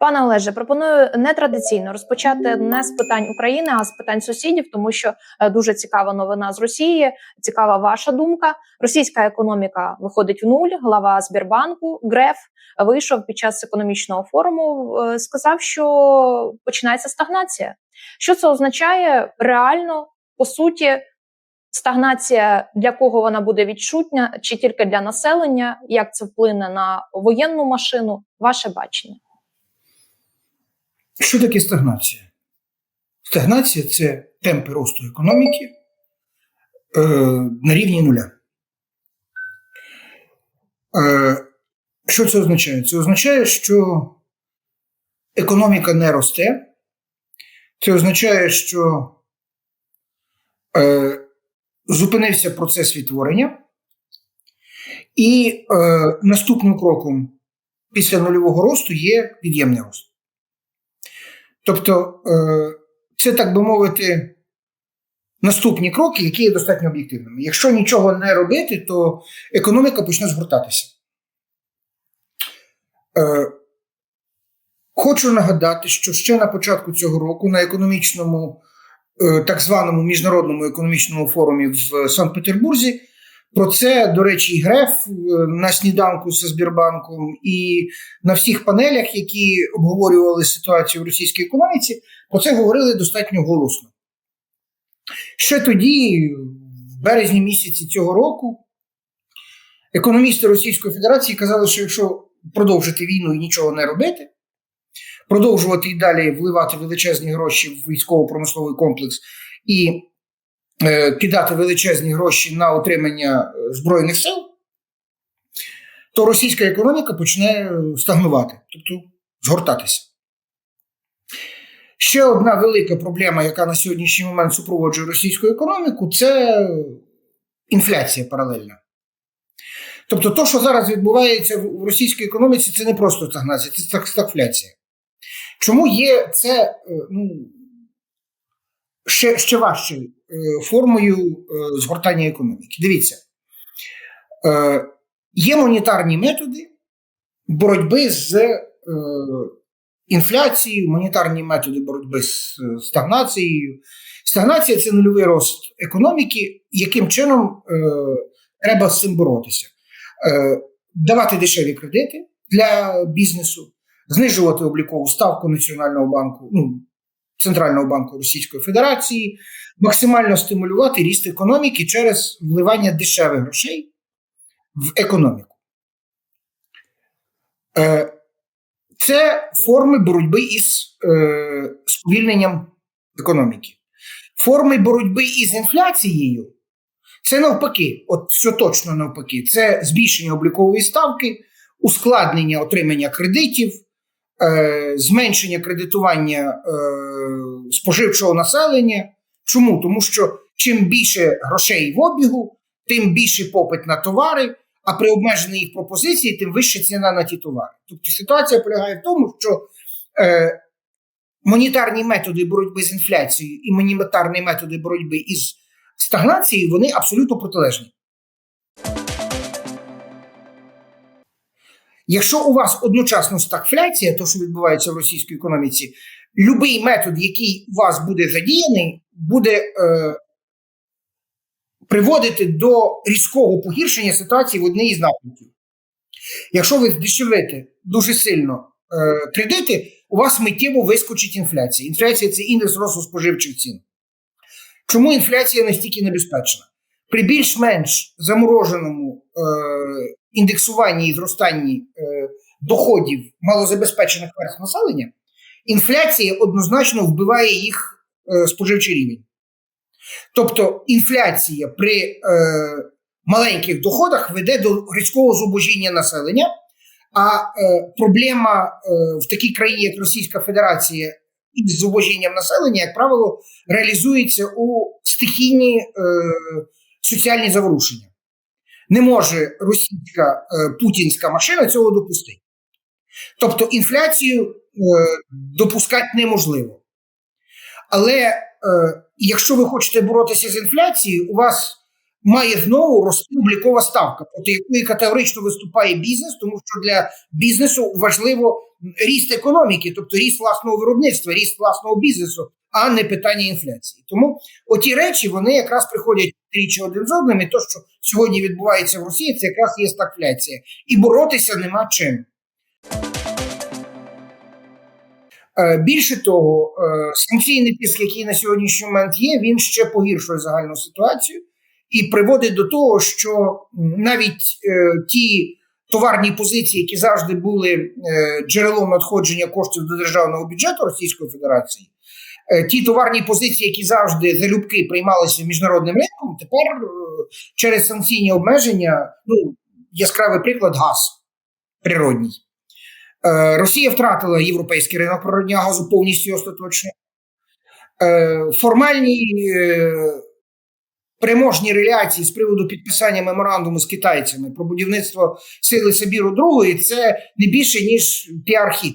Пане Олеже, пропоную нетрадиційно розпочати не з питань України, а з питань сусідів, тому що е, дуже цікава новина з Росії. Цікава ваша думка. Російська економіка виходить в нуль. Глава Сбербанку Греф вийшов під час економічного форуму. е, Сказав, що починається стагнація. Що це означає реально по суті? Стагнація для кого вона буде відчутня, чи тільки для населення? Як це вплине на воєнну машину? Ваше бачення? Що таке стагнація? Стагнація це темпи росту економіки е, на рівні нуля. Е, що це означає? Це означає, що економіка не росте. Це означає, що е, зупинився процес відтворення, і е, наступним кроком після нульового росту є під'ємний рост. Тобто, е, це, так би мовити, наступні кроки, які є достатньо об'єктивними. Якщо нічого не робити, то економіка почне згортатися. Е, Хочу нагадати, що ще на початку цього року на економічному, е, так званому міжнародному економічному форумі в Санкт-Петербурзі. Про це, до речі, і Греф е, на сніданку з Сбірбанком і на всіх панелях, які обговорювали ситуацію в російській економіці, про це говорили достатньо голосно. Ще тоді, в березні місяці цього року, економісти Російської Федерації казали, що якщо продовжити війну і нічого не робити, продовжувати і далі вливати величезні гроші в військово-промисловий комплекс і кидати величезні гроші на отримання е, збройних сил, то російська економіка почне е, стагнувати, тобто згортатися. Ще одна велика проблема, яка на сьогоднішній момент супроводжує російську економіку, це інфляція паралельна. Тобто, то, що зараз відбувається в російській економіці, це не просто стагнація, це стагфляція. Чому є це е, ну, ще, ще важчою е, формою е, згортання економіки? Дивіться, е, є монетарні методи боротьби з інфляцією, монетарні методи боротьби з стагнацією. Стагнація це нульовий рост економіки, яким чином треба з цим боротися. Давати дешеві кредити для бізнесу, знижувати облікову ставку Національного банку, ну, Центрального банку Російської Федерації, максимально стимулювати ріст економіки через вливання дешевих грошей в економіку. Е, це форми боротьби із е, сповільненням економіки. Форми боротьби із інфляцією це навпаки, от все точно навпаки, це збільшення облікової ставки, ускладнення отримання кредитів, зменшення кредитування е, споживчого населення. Чому? Тому що чим більше грошей в обігу, тим більший попит на товари, а при обмеженій їх пропозиції, тим вища ціна на ті товари. Тобто ситуація полягає в тому, що е, монетарні методи боротьби з інфляцією і монетарні методи боротьби із стагнацією, вони абсолютно протилежні. Якщо у вас одночасно стагфляція, то що відбувається в російській економіці, будь-який метод, який у вас буде задіяний, буде е, приводити до різкого погіршення ситуації в одній із напрямків. Якщо ви здешевите дуже сильно е, кредити, у вас миттєво вискочить інфляція. Інфляція це індекс росту споживчих цін. Чому інфляція настільки небезпечна? При більш-менш замороженому е, індексуванні і зростанні е, доходів малозабезпечених верх населення, інфляція однозначно вбиває їх е, споживчий рівень. Тобто інфляція при е, маленьких доходах веде до різкого зубожіння населення, а е, проблема е, в такій країні, як Російська Федерація, із зубожінням населення, як правило, реалізується у стихійні е, соціальні заворушення. Не може російська е, путінська машина цього допустити. Тобто інфляцію е, допускати неможливо. Але е, якщо ви хочете боротися з інфляцією, у вас має знову рости облікова ставка, проти якої категорично виступає бізнес, тому що для бізнесу важливо ріст економіки, тобто ріст власного виробництва, ріст власного бізнесу, а не питання інфляції. Тому оті речі вони якраз приходять трічі один з одним, і то, що сьогодні відбувається в Росії, це якраз є стагфляція. І боротися нема чим. Е, Більше того, е, санкційний тиск, який на сьогоднішній момент є, він ще погіршує загальну ситуацію і приводить до того, що навіть е, ті товарні позиції, які завжди були е, джерелом надходження коштів до державного бюджету Російської Федерації, е, ті товарні позиції, які завжди залюбки приймалися міжнародним ринком, тепер е, через санкційні обмеження, ну яскравий приклад газ природній. Е, Росія втратила європейський ринок природнього газу повністю остаточно. Е, Формальні е, переможні реляції з приводу підписання меморандуму з китайцями про будівництво сили Сибіру другої це не більше, ніж піар-хід.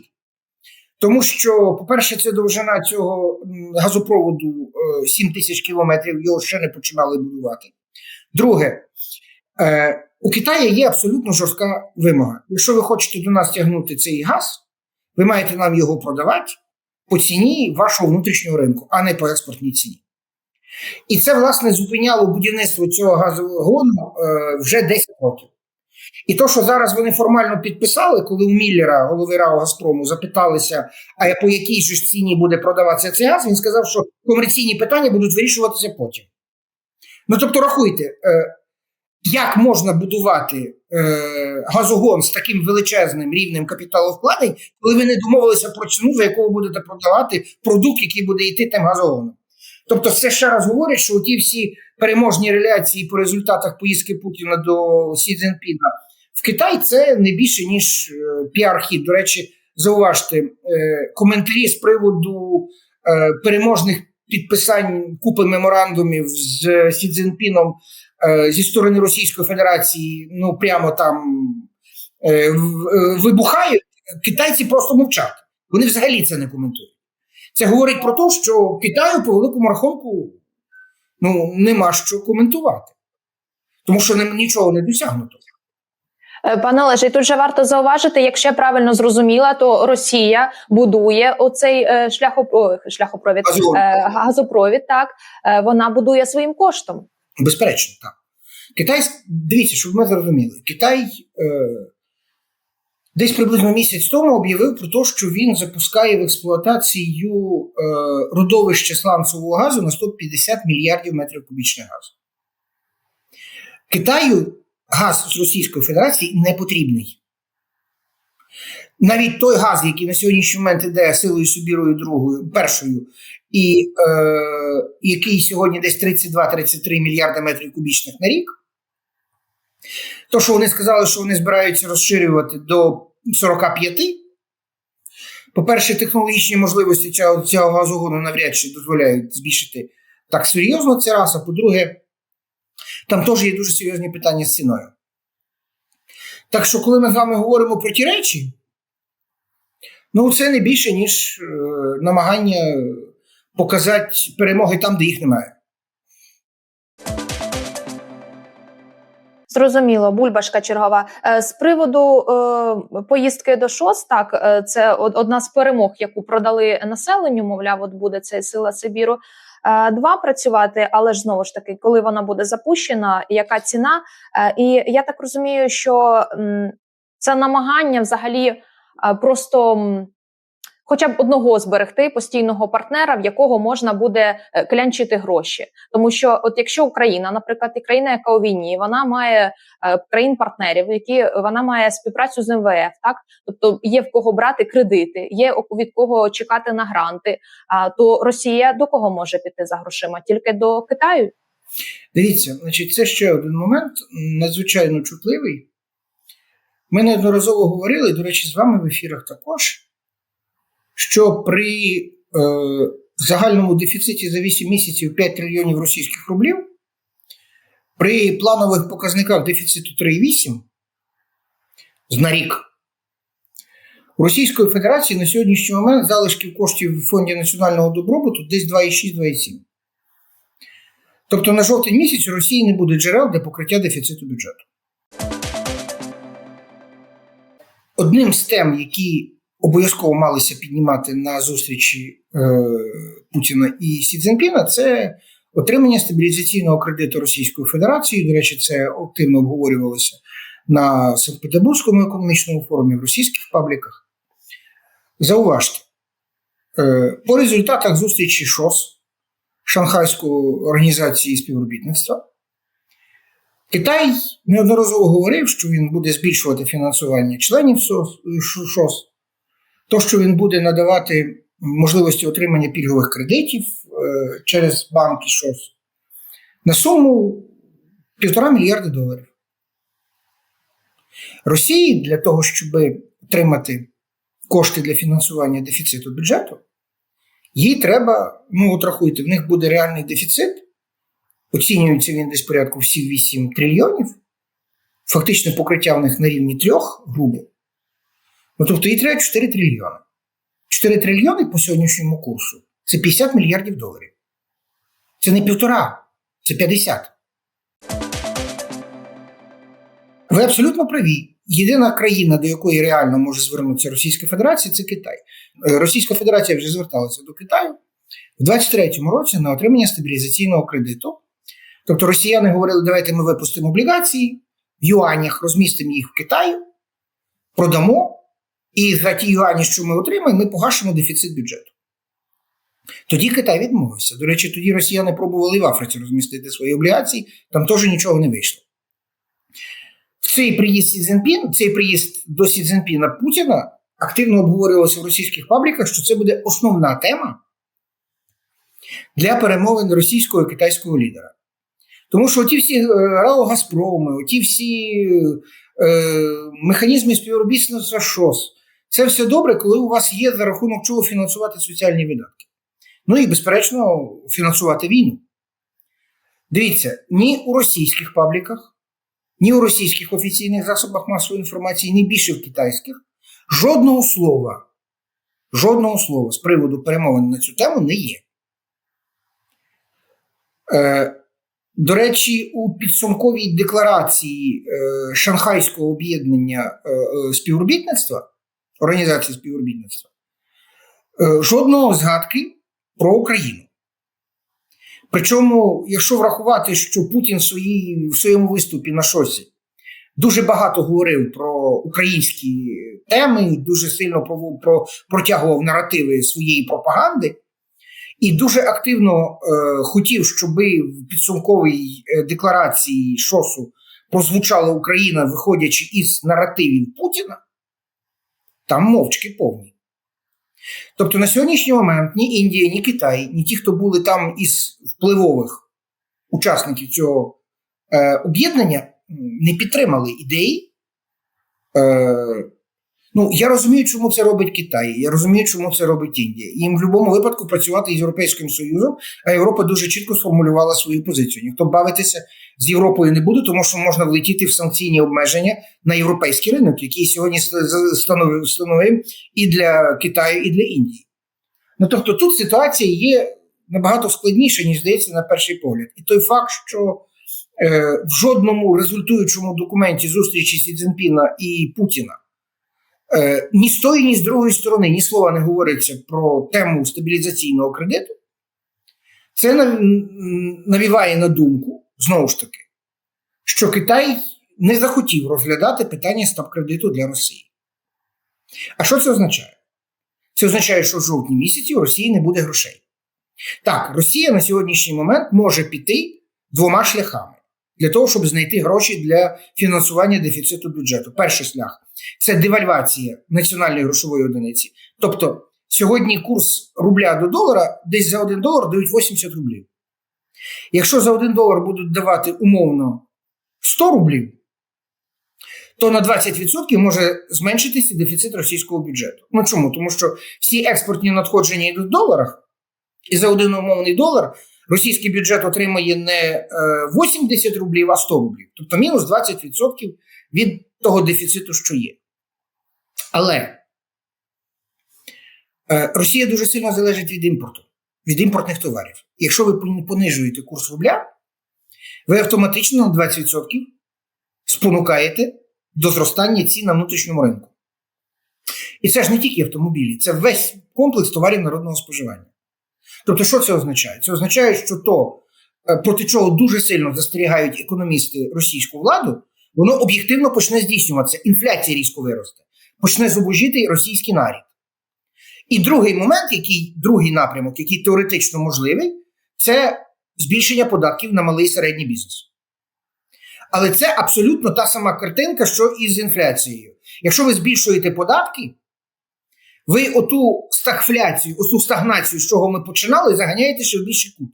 Тому що, по-перше, це довжина цього газопроводу е, 7 тисяч кілометрів, його ще не починали будувати. Друге, е, у Китаї є абсолютно жорстка вимога. Якщо ви хочете до нас тягнути цей газ, ви маєте нам його продавати по ціні вашого внутрішнього ринку, а не по експортній ціні. І це, власне, зупиняло будівництво цього газогону е, вже 10 років. І то, що зараз вони формально підписали, коли у Міллера, голови РАО Газпрому, запиталися, а по якій ж ціні буде продаватися цей газ, він сказав, що комерційні питання будуть вирішуватися потім. Ну тобто, рахуйте, е, як можна будувати е, газогон з таким величезним рівнем капіталовкладень, коли ви не домовилися про ціну, за ви будете продавати продукт, який буде йти тим газогоном. Тобто, це ще раз говорить, що ті всі переможні реляції по результатах поїздки Путіна до Сі Цзіньпіна в Китай це не більше ніж е, піар-хід. До речі, зауважте е, коментарі з приводу е, переможних підписань купи меморандумів з Сі Цзіньпіном е, зі сторони Російської Федерації. Ну прямо там вибухають. Китайці просто мовчать. Вони взагалі це не коментують. Це говорить про те, що Китаю по великому рахунку ну, нема що коментувати, тому що нічого не досягнуто. Е, Пане Олеже, і тут же варто зауважити, якщо я правильно зрозуміла, то Росія будує оцей е, шляхопровід Газовод. е, газопровід. Так вона будує своїм коштом. Безперечно, так. Китай, дивіться, щоб ми зрозуміли, Китай е, десь приблизно місяць тому об'явив про те, що він запускає в експлуатацію е, родовище сланцевого газу на 150 мільярдів метрів кубічних газу. Китаю газ з Російської Федерації не потрібний. Навіть той газ, який на сьогоднішній момент іде силою Сибірою другою, першою, і е, який сьогодні десь 32-33 мільярди метрів кубічних на рік. То, що вони сказали, що вони збираються розширювати до 45. По-перше, технологічні можливості цього, цього газогону навряд чи дозволяють збільшити так серйозно це раз. А по-друге, там теж є дуже серйозні питання з ціною. Так що, коли ми з вами говоримо про ті речі, ну це не більше, ніж е, намагання показати перемоги там, де їх немає. Зрозуміло, бульбашка чергова. Е, З приводу е, поїздки до ШОС, так е, це одна з перемог, яку продали населенню. Мовляв, от буде ця сила Сибіру. Два працювати, але ж знову ж таки, коли вона буде запущена, яка ціна? І я так розумію, що це намагання взагалі просто. Хоча б одного зберегти постійного партнера, в якого можна буде е, клянчити гроші, тому що, от якщо Україна, наприклад, і країна, яка у війні, вона має е, країн-партнерів, які вона має співпрацю з МВФ, так тобто є в кого брати кредити, є від кого чекати на гранти. А то Росія до кого може піти за грошима? Тільки до Китаю. Дивіться, значить, це ще один момент надзвичайно чутливий. Ми неодноразово говорили, до речі, з вами в ефірах також, що при е, загальному дефіциті за 8 місяців 5 трильйонів російських рублів, при планових показниках дефіциту 3,8 на рік, у Російської Федерації на сьогоднішній момент залишків коштів в Фонді національного добробуту десь 2,6-2,7. Тобто на жовтень місяць у Росії не буде джерел для покриття дефіциту бюджету. Одним з тем, які обов'язково малися піднімати на зустрічі е, Путіна і Сі Цзіньпіна, це отримання стабілізаційного кредиту Російської Федерації. До речі, це активно обговорювалося на Санкт-Петербурзькому економічному форумі в російських пабліках. Зауважте, е, по результатах зустрічі ШОС Шанхайської організації співробітництва. Китай неодноразово говорив, що він буде збільшувати фінансування членів ШОС, то, що він буде надавати можливості отримання пільгових кредитів е, через банки ШОС на суму півтора мільярда доларів. Росії для того, щоб отримати кошти для фінансування дефіциту бюджету, їй треба, ну от рахуйте, в них буде реальний дефіцит, оцінюється він десь порядку всі 8 трильйонів, фактичне покриття в них на рівні трьох грубо. Ну тобто їй треба 4 трильйони. 4 трильйони по сьогоднішньому курсу це 50 мільярдів доларів. Це не півтора, це 50. Ви абсолютно праві. Єдина країна, до якої реально може звернутися Російська Федерація, це Китай. Е, Російська Федерація вже зверталася до Китаю в 23-му році на отримання стабілізаційного кредиту. Тобто росіяни говорили, давайте ми випустимо облігації в юанях, розмістимо їх в Китаю, продамо, і за ті юані, що ми отримаємо, ми погашимо дефіцит бюджету. Тоді Китай відмовився. До речі, тоді росіяни пробували в Африці розмістити свої облігації, там теж нічого не вийшло. В цей приїзд Сі Цзіньпін, цей приїзд до Сі Цзіньпіна Путіна активно обговорювалося в російських пабліках, що це буде основна тема для перемовин російського і китайського лідера. Тому що ті всі е, РАО Газпроми, ті всі е, механізми співробітництва ШОС, це все добре, коли у вас є за рахунок чого фінансувати соціальні видатки. Ну і, безперечно, фінансувати війну. Дивіться, ні у російських пабліках, ні у російських офіційних засобах масової інформації, ні більше в китайських жодного слова, жодного слова з приводу перемовин на цю тему не є. Е, до речі, у підсумковій декларації е, Шанхайського об'єднання е, е, співробітництва, організації співробітництва, е, жодного згадки про Україну. Причому, якщо врахувати, що Путін в, своїй, в своєму виступі на шосі дуже багато говорив про українські теми, дуже сильно про, про, протягував наративи своєї пропаганди, і дуже активно е, хотів, щоб в підсумковій е, декларації ШОСу прозвучала Україна, виходячи із наративів Путіна, там мовчки повні. Тобто на сьогоднішній момент ні Індія, ні Китай, ні ті, хто були там із впливових учасників цього е, об'єднання, не підтримали ідеї. Е, ну, я розумію, чому це робить Китай, я розумію, чому це робить Індія. Їм в будь-якому випадку працювати із Європейським Союзом, а Європа дуже чітко сформулювала свою позицію. Ніхто бавитися з Європою не буде, тому що можна влетіти в санкційні обмеження на європейський ринок, який сьогодні встановив і для Китаю, і для Індії. Ну тобто тут ситуація є набагато складніша, ніж здається, на перший погляд. І той факт, що е, в жодному результуючому документі зустрічі Сі Цзіньпіна і Путіна. Е, ні з тої, ні з другої сторони ні слова не говориться про тему стабілізаційного кредиту. Це навіває на думку, знову ж таки, що Китай не захотів розглядати питання стаб-кредиту для Росії. А що це означає? Це означає, що в жовтні місяці у Росії не буде грошей. Так, Росія на сьогоднішній момент може піти двома шляхами для того, щоб знайти гроші для фінансування дефіциту бюджету. Перший шлях це девальвація національної грошової одиниці. Тобто сьогодні курс рубля до долара десь за 1 долар дають 80 рублів. Якщо за 1 долар будуть давати умовно 100 рублів, то на 20% може зменшитися дефіцит російського бюджету. Ну чому? Тому що всі експортні надходження йдуть в доларах, і за один умовний долар російський бюджет отримає не 80 рублів, а 100 рублів. Тобто мінус 20% від того дефіциту, що є. Але Росія дуже сильно залежить від імпорту, від імпортних товарів. Якщо ви понижуєте курс рубля, ви автоматично на 20% спонукаєте до зростання цін на внутрішньому ринку. І це ж не тільки автомобілі, це весь комплекс товарів народного споживання. Тобто, що це означає? Це означає, що то, е, проти чого дуже сильно застерігають економісти російську владу, воно об'єктивно почне здійснюватися. Інфляція різко виросте, почне зубожіти російський нарід. І другий момент, який другий напрямок, який теоретично можливий, це збільшення податків на малий і середній бізнес. Але це абсолютно та сама картинка, що і з інфляцією. Якщо ви збільшуєте податки, ви оту стагфляцію, оту стагнацію, з чого ми починали, заганяєте ще в більший кут.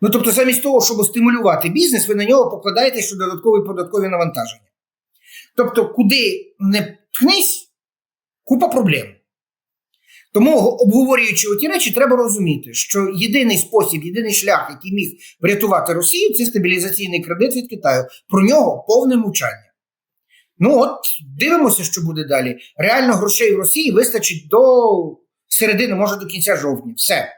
Ну тобто, замість того, щоб стимулювати бізнес, ви на нього покладаєте ще додаткові податкові навантаження. Тобто, куди не ткнись, купа проблем. Тому, обговорюючи оті речі, треба розуміти, що єдиний спосіб, єдиний шлях, який міг врятувати Росію, це стабілізаційний кредит від Китаю. Про нього повне мовчання. Ну от дивимося, що буде далі. Реально грошей в Росії вистачить до середини, може до кінця жовтня. Все.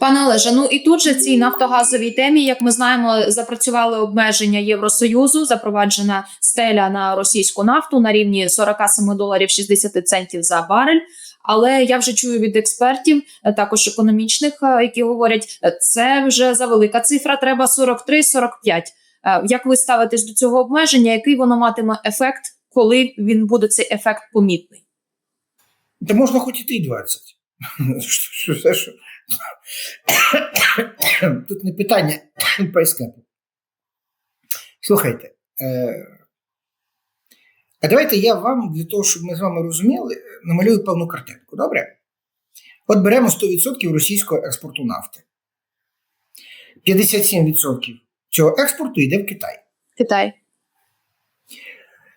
Пане Олеже, ну і тут же цій нафтогазовій темі, як ми знаємо, запрацювали обмеження Євросоюзу, запроваджена стеля на російську нафту на рівні 47 доларів 60 центів за барель. Але я вже чую від експертів, е, також економічних, е, які говорять, е, це вже за велика цифра. Треба 43-45. Е, Як ви ставитесь до цього обмеження? Який воно матиме ефект, коли він буде цей ефект помітний? Та можна хоч і ти 20. Тут не питання прайскепу. Слухайте. Е, а давайте я вам, для того, щоб ми з вами розуміли, намалюю певну картинку. Добре? От беремо 100% російського експорту нафти. 57% цього експорту йде в Китай. Китай.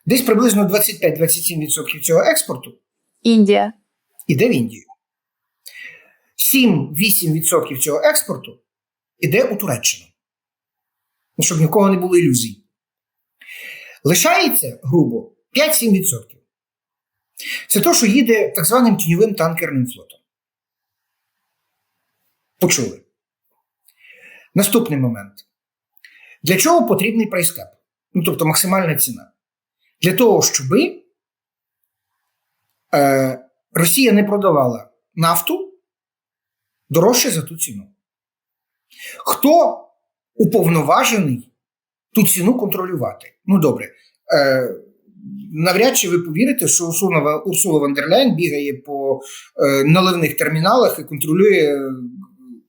Десь приблизно 25-27% цього експорту Індія. іде в Індію. 7-8% цього експорту іде у Туреччину. Ну, щоб нікого не було ілюзій. Лишається грубо 5-7%. Це то, що їде так званим тіньовим танкерним флотом. Почули. Наступний момент. Для чого потрібний прайскап? Ну, тобто максимальна ціна. Для того, щоби е, Росія не продавала нафту дорожче за ту ціну. Хто уповноважений ту ціну контролювати? Ну добре. Е, навряд чи ви повірите, що Урсула, Урсула ван бігає по е, наливних терміналах і контролює,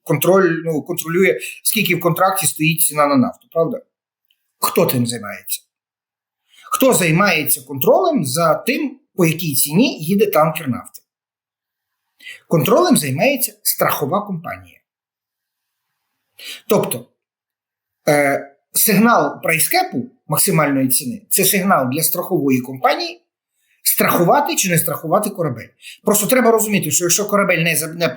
контроль, ну, контролює, скільки в контракті стоїть ціна на нафту, правда? Хто тим займається? Хто займається контролем за тим, по якій ціні їде танкер нафти? Контролем займається страхова компанія. Тобто е, сигнал прайскепу максимальної ціни це сигнал для страхової компанії страхувати чи не страхувати корабель. Просто треба розуміти, що якщо корабель не,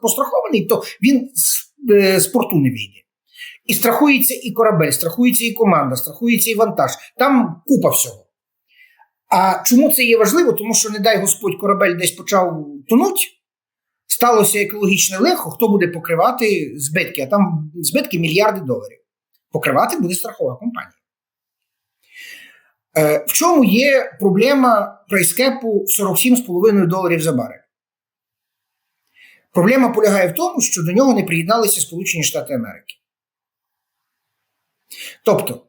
пострахований, то він з, е, з порту не вийде. І страхується і корабель, страхується і команда, страхується і вантаж. Там купа всього. А чому це є важливо? Тому що, не дай Господь, корабель десь почав тонуть, сталося екологічне лихо, хто буде покривати збитки? А там збитки мільярди доларів. Покривати буде страхова компанія. Е, в чому є проблема прайскепу 47,5 доларів за барель? Проблема полягає в тому, що до нього не приєдналися Сполучені Штати Америки. Тобто,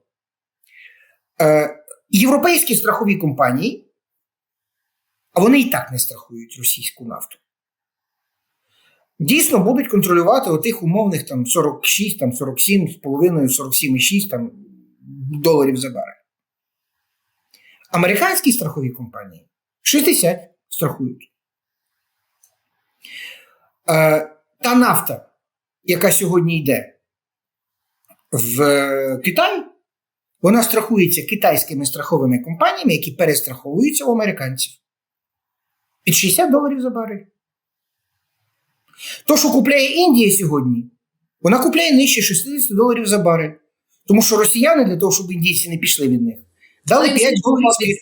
е, європейські страхові компанії, а вони і так не страхують російську нафту, дійсно будуть контролювати отих умовних там 46, там 47,5, 47,6 там, доларів за барель. Американські страхові компанії 60 страхують. Е, та нафта, яка сьогодні йде в е, Китай, вона страхується китайськими страховими компаніями, які перестраховуються у американців. Під 60 доларів за барель. То, що купляє Індія сьогодні, вона купляє нижче 60 доларів за барель. Тому що росіяни для того, щоб індійці не пішли від них, дали 5 доларів скидки.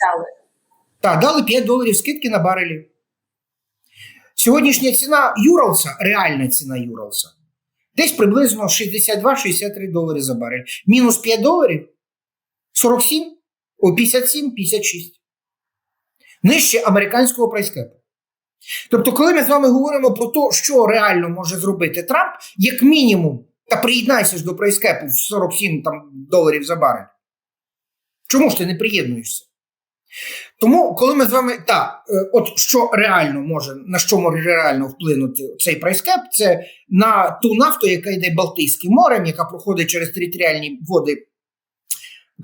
Так, дали 5 доларів скидки на барелі. Сьогоднішня ціна Юралса, реальна ціна Юралса, десь приблизно 62-63 долари за барель. Мінус 5 доларів 47, о, 57, 56. Нижче американського прайскепу. Тобто, коли ми з вами говоримо про те, що реально може зробити Трамп, як мінімум, та приєднайся ж до прайскепу в 47 там, доларів за барель. Чому ж ти не приєднуєшся? Тому, коли ми з вами так, е, от що реально може, на що може реально вплинути цей прайскеп, це на ту нафту, яка йде Балтійським морем, яка проходить через територіальні води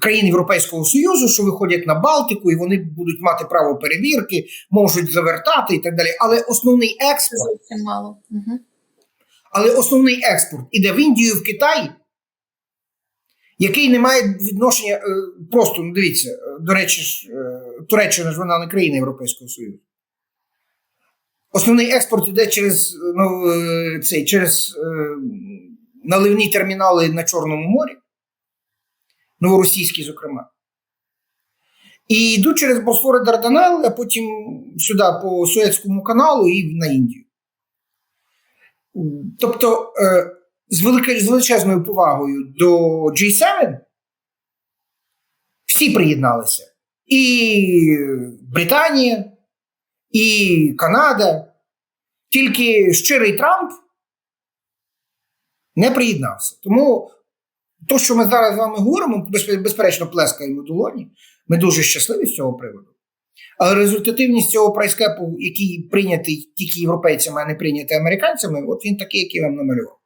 країн Європейського Союзу, що виходять на Балтику, і вони будуть мати право перевірки, можуть завертати і так далі. Але основний експорт, зовсім мало. Угу. але основний експорт іде в Індію, в Китай, який не має відношення е, просто, ну дивіться, е, до речі, ж, е, Туреччина ж вона не країна Європейського Союзу. Основний експорт йде через, ну, цей, через наливні термінали на Чорному морі, новоросійські, зокрема. І йдуть через Босфор і Дарданелл, а потім сюди по Суецькому каналу і на Індію. Тобто, е, з, з величезною повагою до G7 всі приєдналися. І Британія, і Канада. Тільки щирий Трамп не приєднався. Тому то, що ми зараз з вами говоримо, безпе- безперечно, плескаємо долоні. Ми дуже щасливі з цього приводу. Але результативність цього прайскепу, який прийнятий тільки європейцями, а не прийнятий американцями, от він такий, який вам намалював.